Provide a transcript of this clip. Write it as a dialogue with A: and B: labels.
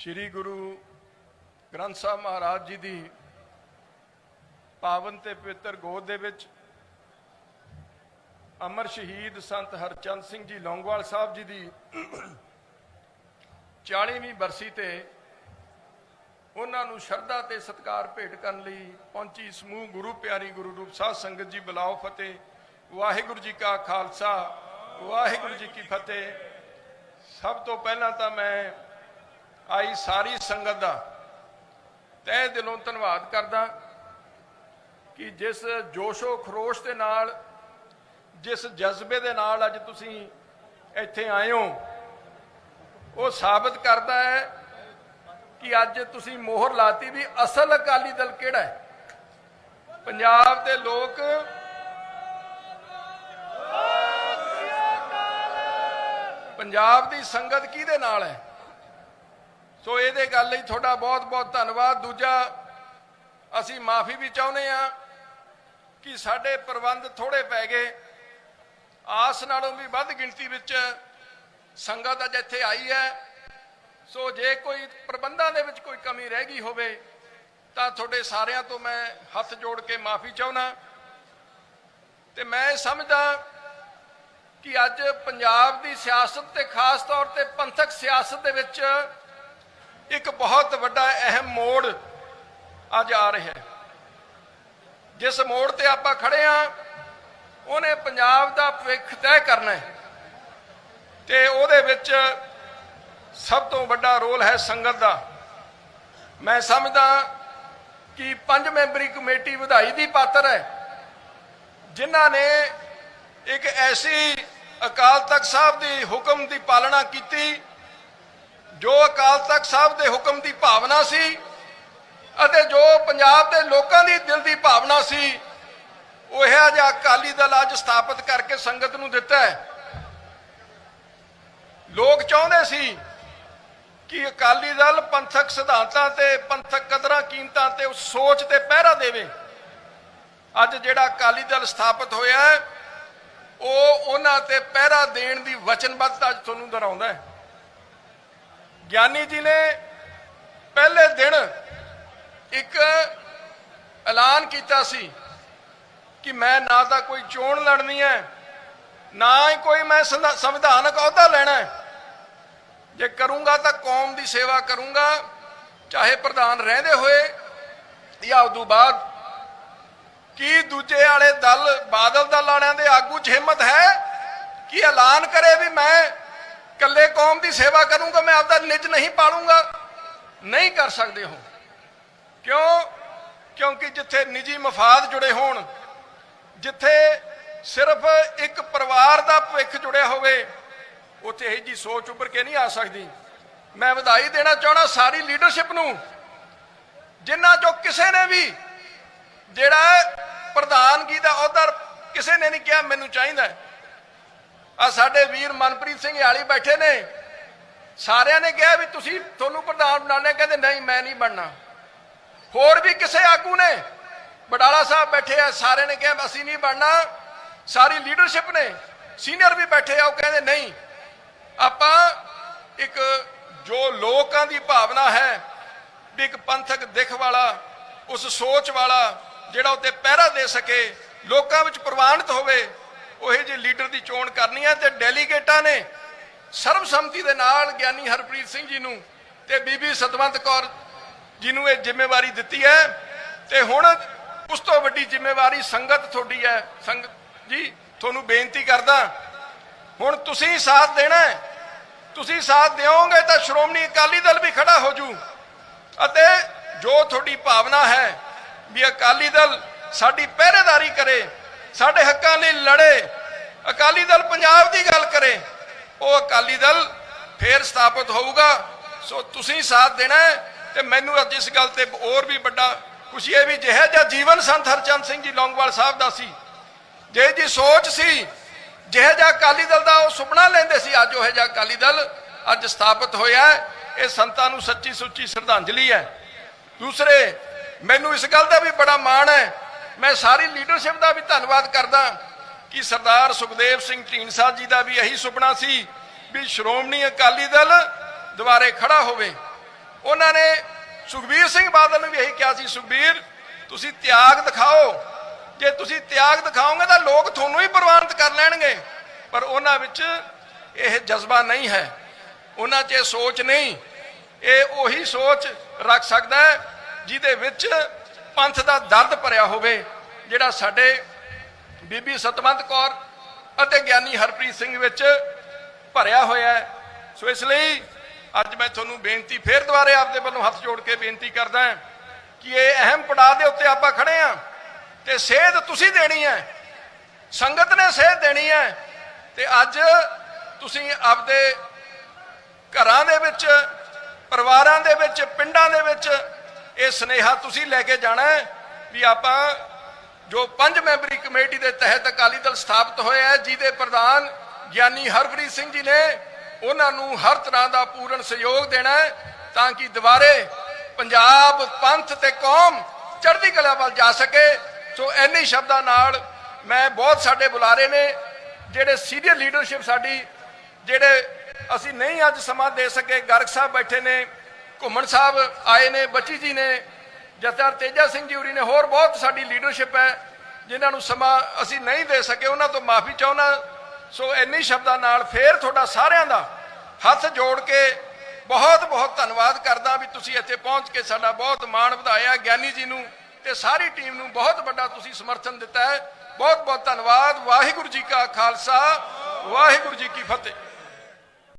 A: ਸ੍ਰੀ ਗੁਰੂ ਗ੍ਰੰਥ ਸਾਹਿਬ ਮਹਾਰਾਜ ਜੀ ਦੀ ਪਾਵਨ ਤੇ ਪਵਿੱਤਰ ਗੋਦ ਦੇ ਵਿੱਚ ਅਮਰ ਸ਼ਹੀਦ ਸੰਤ ਹਰਚੰਦ ਸਿੰਘ ਜੀ ਲੌਂਗਵਾਲ ਸਾਹਿਬ ਜੀ ਦੀ 40ਵੀਂ ਬਰਸੀ ਤੇ ਉਹਨਾਂ ਨੂੰ ਸ਼ਰਧਾ ਤੇ ਸਤਿਕਾਰ ਭੇਟ ਕਰਨ ਲਈ ਪਹੁੰਚੀ ਸਮੂਹ ਗੁਰੂ ਪਿਆਰੀ ਗੁਰੂ ਰੂਪ ਸਾਧ ਸੰਗਤ ਜੀ ਬੁਲਾਓ ਫਤਿਹ। ਵਾਹਿਗੁਰੂ ਜੀ ਕਾ ਖਾਲਸਾ, ਵਾਹਿਗੁਰੂ ਜੀ ਕੀ ਫਤਿਹ। ਸਭ ਤੋਂ ਪਹਿਲਾਂ ਤਾਂ ਮੈਂ ਆਈ ਸਾਰੀ ਸੰਗਤ ਦਾ। ਤਹਿ ਦਿਲੋਂ ਧੰਨਵਾਦ ਕਰਦਾ ਕਿ ਜਿਸ ਜੋਸ਼ੋ ਖਰੋਸ਼ ਦੇ ਨਾਲ, ਜਿਸ ਜਜ਼ਬੇ ਦੇ ਨਾਲ ਅੱਜ ਤੁਸੀਂ ਇੱਥੇ ਆਏ ਹੋ, ਉਹ ਸਾਬਤ ਕਰਦਾ ਹੈ ਕਿ ਅੱਜ ਤੁਸੀਂ ਮੋਹਰ ਲਾਤੀ ਵੀ ਅਸਲ ਅਕਾਲੀ ਦਲ ਕਿਹੜਾ ਹੈ? ਪੰਜਾਬ ਦੇ ਲੋਕ ਪੰਜਾਬ ਦੀ ਸੰਗਤ ਕਿਹਦੇ ਨਾਲ ਹੈ? ਸੋ ਇਹਦੇ ਗੱਲ ਲਈ ਤੁਹਾਡਾ ਬਹੁਤ ਬਹੁਤ ਧੰਨਵਾਦ। ਦੂਜਾ, ਅਸੀਂ ਮਾਫੀ ਵੀ ਚਾਹੁੰਦੇ ਆ ਕਿ ਸਾਡੇ ਪ੍ਰਬੰਧ ਥੋੜੇ ਪੈ ਗਏ। ਆਸ ਨਾਲੋਂ ਵੀ ਵੱਧ ਗਿਣਤੀ ਵਿੱਚ ਸੰਗਤ ਅੱਜ ਇੱਥੇ ਆਈ ਹੈ। ਸੋ ਜੇ ਕੋਈ ਪ੍ਰਬੰਧਾਂ ਦੇ ਵਿੱਚ ਕੋਈ ਕਮੀ ਰਹਿ ਗਈ ਹੋਵੇ, ਤਾਂ ਤੁਹਾਡੇ ਸਾਰਿਆਂ ਤੋਂ ਮੈਂ ਹੱਥ ਜੋੜ ਕੇ ਮਾਫੀ ਚਾਹੁੰਦਾ। ਤੇ ਮੈਂ ਸਮਝਦਾ ਕਿ ਅੱਜ ਪੰਜਾਬ ਦੀ ਸਿਆਸਤ ਤੇ ਖਾਸ ਤੌਰ ਤੇ ਪੰਥਕ ਸਿਆਸਤ ਦੇ ਵਿੱਚ ਇੱਕ ਬਹੁਤ ਵੱਡਾ ਅਹਿਮ ਮੋੜ ਅੱਜ ਆ ਰਿਹਾ ਹੈ। ਜਿਸ ਮੋੜ ਤੇ ਆਪਾਂ ਖੜੇ ਆ ਉਹਨੇ ਪੰਜਾਬ ਦਾ ਭਵਿੱਖ ਤੈਅ ਕਰਨਾ ਹੈ ਤੇ ਉਹਦੇ ਵਿੱਚ ਸਭ ਤੋਂ ਵੱਡਾ ਰੋਲ ਹੈ ਸੰਗਤ ਦਾ। ਮੈਂ ਸਮਝਦਾ ਕਿ ਪੰਜ ਮੈਂਬਰੀ ਕਮੇਟੀ ਵਧਾਈ ਦੀ ਪਾਤਰ ਹੈ, ਜਿਨ੍ਹਾਂ ਨੇ ਇੱਕ ਐਸੀ ਅਕਾਲ ਤਖਤ ਸਾਹਿਬ ਦੀ ਹੁਕਮ ਦੀ ਪਾਲਣਾ ਕੀਤੀ ਜੋ ਅਕਾਲ ਤਖਤ ਸਾਹਿਬ ਦੇ ਹੁਕਮ ਦੀ ਭਾਵਨਾ ਸੀ ਅਤੇ ਜੋ ਪੰਜਾਬ ਦੇ ਲੋਕਾਂ ਦੀ ਦਿਲ ਦੀ ਭਾਵਨਾ ਸੀ, ਉਹ ਇਹ ਜਿਹਾ ਅਕਾਲੀ ਦਲ ਅੱਜ ਸਥਾਪਿਤ ਕਰਕੇ ਸੰਗਤ ਨੂੰ ਦਿੱਤਾ ਹੈ। ਲੋਕ ਚਾਹੁੰਦੇ ਸੀ ਕਿ ਅਕਾਲੀ ਦਲ ਪੰਥਕ ਸਿਧਾਂਤਾਂ ਤੇ, ਪੰਥਕ ਕਦਰਾਂ ਕੀਮਤਾਂ ਤੇ ਉਸ ਸੋਚ ਤੇ ਪਹਿਰਾ ਦੇਵੇ। ਅੱਜ ਜਿਹੜਾ ਅਕਾਲੀ ਦਲ ਸਥਾਪਿਤ ਹੋਇਆ ਹੈ, ਉਹ ਉਹਨਾਂ ਤੇ ਪਹਿਰਾ ਦੇਣ ਦੀ ਵਚਨਬੱਧਤਾ ਤੁਹਾਨੂੰ ਦੁਹਰਾਉਂਦਾ ਹੈ। ਗਿਆਨੀ ਜੀ ਨੇ ਪਹਿਲੇ ਦਿਨ ਇੱਕ ਐਲਾਨ ਕੀਤਾ ਸੀ ਕਿ ਮੈਂ ਨਾ ਤਾਂ ਕੋਈ ਚੋਣ ਲੜਨੀ ਹੈ, ਨਾ ਹੀ ਕੋਈ ਮੈਂ ਸੰਵਿਧਾ- ਸੰਵਿਧਾਨਕ ਅਹੁਦਾ ਲੈਣਾ ਹੈ। ਜੇ ਕਰੂੰਗਾ ਤਾਂ ਕੌਮ ਦੀ ਸੇਵਾ ਕਰੂੰਗਾ, ਚਾਹੇ ਪ੍ਰਧਾਨ ਰਹਿੰਦੇ ਹੋਏ ਜਾਂ ਉਦੋਂ ਬਾਅਦ। ਕੀ ਦੂਜੇ ਵਾਲੇ ਦਲ ਬਾਦਲ ਦਲ ਵਾਲਿਆਂ ਦੇ ਆਗੂ 'ਚ ਹਿੰਮਤ ਹੈ ਕਿ ਐਲਾਨ ਕਰੇ ਵੀ ਮੈਂ ਇਕੱਲੇ ਕੌਮ ਦੀ ਸੇਵਾ ਕਰੂੰਗਾ, ਮੈਂ ਆਪਦਾ ਨਿੱਜ ਨਹੀਂ ਪਾਲੂੰਗਾ। ਨਹੀਂ ਕਰ ਸਕਦੇ ਹੋ ਕਿਉਂ? ਕਿਉਂਕਿ ਜਿੱਥੇ ਨਿੱਜੀ ਮਫਾਦ ਜੁੜੇ ਹੋਣ, ਜਿੱਥੇ ਸਿਰਫ ਇੱਕ ਪਰਿਵਾਰ ਦਾ ਭਵਿੱਖ ਜੁੜਿਆ ਹੋਵੇ, ਉੱਥੇ ਇਹ ਜੀ ਸੋਚ ਉੱਭਰ ਕੇ ਨਹੀਂ ਆ ਸਕਦੀ। ਮੈਂ ਵਧਾਈ ਦੇਣਾ ਚਾਹਣਾ ਸਾਰੀ ਲੀਡਰਸ਼ਿਪ ਨੂੰ, ਜਿਨ੍ਹਾਂ ਚੋਂ ਕਿਸੇ ਨੇ ਵੀ ਜਿਹੜਾ ਪ੍ਰਧਾਨਗੀ ਦਾ ਅਹੁਦਾ ਕਿਸੇ ਨੇ ਨਹੀਂ ਕਿਹਾ, ਮੈਨੂੰ ਚਾਹੀਦਾ ਆ ਸਾਡੇ ਵੀਰ ਮਨਪ੍ਰੀਤ ਸਿੰਘ ਆਲੀ ਬੈਠੇ ਨੇ। ਸਾਰਿਆਂ ਨੇ ਕਿਹਾ ਵੀ ਤੁਸੀਂ ਤੁਹਾਨੂੰ ਪ੍ਰਧਾਨ ਬਣਾਉਣਾ ਕਹਿੰਦੇ ਨਹੀਂ, ਮੈਂ ਨਹੀਂ ਬਣਨਾ। ਹੋਰ ਵੀ ਕਿਸੇ ਆਗੂ ਨੇ? ਬਡਾਲਾ ਸਾਹਿਬ ਬੈਠੇ ਆ ਸਾਰੇ ਨੇ ਕਿਹਾ ਅਸੀਂ ਨਹੀਂ ਬਣਨਾ। ਸਾਰੀ ਲੀਡਰਸ਼ਿਪ ਨੇ ਸੀਨੀਅਰ ਵੀ ਬੈਠੇ ਆ, ਉਹ ਕਹਿੰਦੇ ਨਹੀਂ। ਆਪਾਂ ਇੱਕ ਜੋ ਲੋਕਾਂ ਦੀ ਭਾਵਨਾ ਹੈ ਵੀ ਇੱਕ ਪੰਥਕ ਦਿਖ ਵਾਲਾ, ਉਸ ਸੋਚ ਵਾਲਾ, ਜਿਹੜਾ ਉੱਤੇ ਪਹਿਰਾ ਦੇ ਸਕੇ, ਲੋਕਾਂ ਵਿੱਚ ਪ੍ਰਵਾਨਿਤ ਹੋਵੇ ਉਹੇ ਜਿਹੇ ਲੀਡਰ ਦੀ ਚੋਣ ਕਰਨੀ ਹੈ ਤੇ ਡੈਲੀਗੇਟਾਂ ਨੇ ਸਰਬਸੰਮਤੀ ਦੇ ਨਾਲ ਗਿਆਨੀ ਹਰਪ੍ਰੀਤ ਸਿੰਘ ਜੀ ਨੂੰ ਤੇ ਬੀਬੀ ਸਤਵੰਤ ਕੌਰ ਜੀ ਨੂੰ ਇਹ ਜ਼ਿੰਮੇਵਾਰੀ ਦਿੱਤੀ ਹੈ ਤੇ ਹੁਣ ਉਸ ਤੋਂ ਵੱਡੀ ਜ਼ਿੰਮੇਵਾਰੀ ਸੰਗਤ ਤੁਹਾਡੀ ਹੈ। ਸੰਗਤ ਜੀ, ਤੁਹਾਨੂੰ ਬੇਨਤੀ ਕਰਦਾ, ਹੁਣ ਤੁਸੀਂ ਸਾਥ ਦੇਣਾ ਹੈ। ਤੁਸੀਂ ਸਾਥ ਦਿਓਗੇ ਤਾਂ ਸ਼੍ਰੋਮਣੀ ਅਕਾਲੀ ਦਲ ਵੀ ਖੜਾ ਹੋ ਜੂ। ਅਤੇ ਜੋ ਤੁਹਾਡੀ ਭਾਵਨਾ ਹੈ ਵੀ ਅਕਾਲੀ ਦਲ ਸਾਡੀ ਪਹਿਰੇਦਾਰੀ ਕਰੇ ਸਾਡੇ ਹੱਕਾਂ ਲਈ ਲੜੇ। ਅਕਾਲੀ ਦਲ ਪੰਜਾਬ ਦੀ ਗੱਲ ਕਰੇ, ਉਹ ਅਕਾਲੀ ਦਲ ਫੇਰ ਸਥਾਪਿਤ ਹੋਊਗਾ। ਸੋ ਤੁਸੀਂ ਸਾਥ ਦੇਣਾ ਹੈ ਤੇ ਮੈਨੂੰ ਅੱਜ ਇਸ ਗੱਲ ਤੇ ਹੋਰ ਵੀ ਵੱਡਾ ਖੁਸ਼ੀ ਹੈ ਵੀ ਜਿਹੇ ਜਿਹਾ ਜੀਵਨ ਸੰਤ ਹਰਚੰਦ ਸਿੰਘ ਜੀ ਲੌਂਗਵਾਲ ਸਾਹਿਬ ਦਾ ਸੀ, ਜੇ ਜੀ ਸੋਚ ਸੀ, ਜਿਹੇ ਜਿਹਾ ਅਕਾਲੀ ਦਲ ਦਾ ਉਹ ਸੁਪਨਾ ਲੈਂਦੇ ਸੀ, ਅੱਜ ਉਹ ਜਿਹਾ ਅਕਾਲੀ ਦਲ ਅੱਜ ਸਥਾਪਿਤ ਹੋਇਆ ਇਹ ਸੰਤਾਂ ਨੂੰ ਸੱਚੀ ਸੁੱਚੀ ਸ਼ਰਧਾਂਜਲੀ ਹੈ। ਦੂਸਰੇ, ਮੈਨੂੰ ਇਸ ਗੱਲ ਦਾ ਵੀ ਬੜਾ ਮਾਣ ਹੈ ਮੈਂ ਸਾਰੀ ਲੀਡਰਸ਼ਿਪ ਦਾ ਵੀ ਧੰਨਵਾਦ ਕਰਦਾ ਕਿ ਸਰਦਾਰ ਸੁਖਦੇਵ ਸਿੰਘ ਢੀਂਡਸਾ ਜੀ ਦਾ ਵੀ ਇਹੀ ਸੁਪਨਾ ਸੀ ਵੀ ਸ਼੍ਰੋਮਣੀ ਅਕਾਲੀ ਦਲ ਦੁਬਾਰੇ ਖੜਾ ਹੋਵੇ। ਉਹਨਾਂ ਨੇ ਸੁਖਬੀਰ ਸਿੰਘ ਬਾਦਲ ਨੂੰ ਵੀ ਇਹੀ ਕਿਹਾ ਸੀ, ਸੁਖਬੀਰ, ਤੁਸੀਂ ਤਿਆਗ ਦਿਖਾਓ। ਜੇ ਤੁਸੀਂ ਤਿਆਗ ਦਿਖਾਓਗੇ ਤਾਂ ਲੋਕ ਤੁਹਾਨੂੰ ਹੀ ਪ੍ਰਵਾਨਿਤ ਕਰ ਲੈਣਗੇ। ਪਰ ਉਹਨਾਂ ਵਿੱਚ ਇਹ ਜਜ਼ਬਾ ਨਹੀਂ ਹੈ। ਉਹਨਾਂ 'ਚ ਇਹ ਸੋਚ ਨਹੀਂ। ਇਹ ਉਹੀ ਸੋਚ ਰੱਖ ਸਕਦਾ ਜਿਹਦੇ ਵਿੱਚ ਪੰਥ ਦਾ ਦਰਦ ਭਰਿਆ ਹੋਵੇ, ਜਿਹੜਾ ਸਾਡੇ ਬੀਬੀ ਸਤਵੰਤ ਕੌਰ ਅਤੇ ਗਿਆਨੀ ਹਰਪ੍ਰੀਤ ਸਿੰਘ ਵਿੱਚ ਭਰਿਆ ਹੋਇਆ ਹੈ। ਸੋ ਇਸ ਲਈ ਅੱਜ ਮੈਂ ਤੁਹਾਨੂੰ ਬੇਨਤੀ ਫੇਰ ਦੁਬਾਰੇ ਆਪਦੇ ਵੱਲੋਂ ਹੱਥ ਜੋੜ ਕੇ ਬੇਨਤੀ ਕਰਦਾ ਹਾਂ ਕਿ ਇਹ ਅਹਿਮ ਪੜਾਅ ਦੇ ਉੱਤੇ ਆਪਾਂ ਖੜੇ ਹਾਂ ਤੇ ਸੇਧ ਤੁਸੀਂ ਦੇਣੀ ਹੈ। ਸੰਗਤ ਨੇ ਸੇਧ ਦੇਣੀ ਹੈ ਤੇ ਅੱਜ ਤੁਸੀਂ ਆਪਦੇ ਘਰਾਂ ਦੇ ਵਿੱਚ, ਪਰਿਵਾਰਾਂ ਦੇ ਵਿੱਚ, ਪਿੰਡਾਂ ਦੇ ਵਿੱਚ ਇਹ ਸਨੇਹਾ ਤੁਸੀਂ ਲੈ ਕੇ ਜਾਣਾ ਵੀ ਆਪਾਂ ਜੋ ਪੰਜ ਮੈਂਬਰੀ ਕਮੇਟੀ ਦੇ ਤਹਿਤ ਅਕਾਲੀ ਦਲ ਸਥਾਪਿਤ ਹੋਇਆ ਹੈ, ਜਿਹਦੇ ਪ੍ਰਧਾਨ ਗਿਆਨੀ ਹਰਪ੍ਰੀਤ ਸਿੰਘ ਜੀ ਨੇ, ਉਹਨਾਂ ਨੂੰ ਹਰ ਤਰ੍ਹਾਂ ਦਾ ਪੂਰਨ ਸਹਿਯੋਗ ਦੇਣਾ ਤਾਂ ਕਿ ਦੁਬਾਰੇ ਪੰਜਾਬ ਪੰਥ ਤੇ ਕੌਮ ਚੜ੍ਹਦੀ ਕਲਾ ਵੱਲ ਜਾ ਸਕੇ। ਸੋ ਇੰਨੀ ਸ਼ਬਦਾਂ ਨਾਲ ਮੈਂ ਬਹੁਤ ਸਾਡੇ ਬੁਲਾਰੇ ਨੇ, ਜਿਹੜੇ ਸੀਨੀਅਰ ਲੀਡਰਸ਼ਿਪ ਸਾਡੀ, ਜਿਹੜੇ ਅਸੀਂ ਨਹੀਂ ਅੱਜ ਸਮਾਂ ਦੇ ਸਕੇ, ਗਰਗ ਸਾਹਿਬ ਬੈਠੇ ਨੇ ਘੁੰਮਣ ਸਾਹਿਬ ਆਏ ਨੇ, ਬੱਚੀ ਜੀ ਨੇ ਜਥੇਦਾਰ ਤੇਜਾ ਸਿੰਘ ਜੀ ਹੋਰੀ ਨੇ, ਹੋਰ ਬਹੁਤ ਸਾਡੀ ਲੀਡਰਸ਼ਿਪ ਹੈ, ਜਿਨ੍ਹਾਂ ਨੂੰ ਸਮਾਂ ਅਸੀਂ ਨਹੀਂ ਦੇ ਸਕੇ, ਉਹਨਾਂ ਤੋਂ ਮਾਫੀ ਚਾਹੁੰਦਾ, ਸੋ ਇੰਨੀ ਸ਼ਬਦਾਂ ਨਾਲ ਫੇਰ ਤੁਹਾਡਾ ਸਾਰਿਆਂ ਦਾ ਹੱਥ ਜੋੜ ਕੇ ਬਹੁਤ ਬਹੁਤ ਧੰਨਵਾਦ ਕਰਦਾ ਵੀ ਤੁਸੀਂ ਇੱਥੇ ਪਹੁੰਚ ਕੇ ਸਾਡਾ ਬਹੁਤ ਮਾਣ ਵਧਾਇਆ, ਗਿਆਨੀ ਜੀ ਨੂੰ ਤੇ ਸਾਰੀ ਟੀਮ ਨੂੰ ਬਹੁਤ ਵੱਡਾ ਤੁਸੀਂ ਸਮਰਥਨ ਦਿੱਤਾ ਹੈ। ਬਹੁਤ ਬਹੁਤ ਧੰਨਵਾਦ, ਵਾਹਿਗੁਰੂ ਜੀ ਕਾ ਖਾਲਸਾ, ਵਾਹਿਗੁਰੂ ਜੀ ਕੀ ਫਤਿਹ।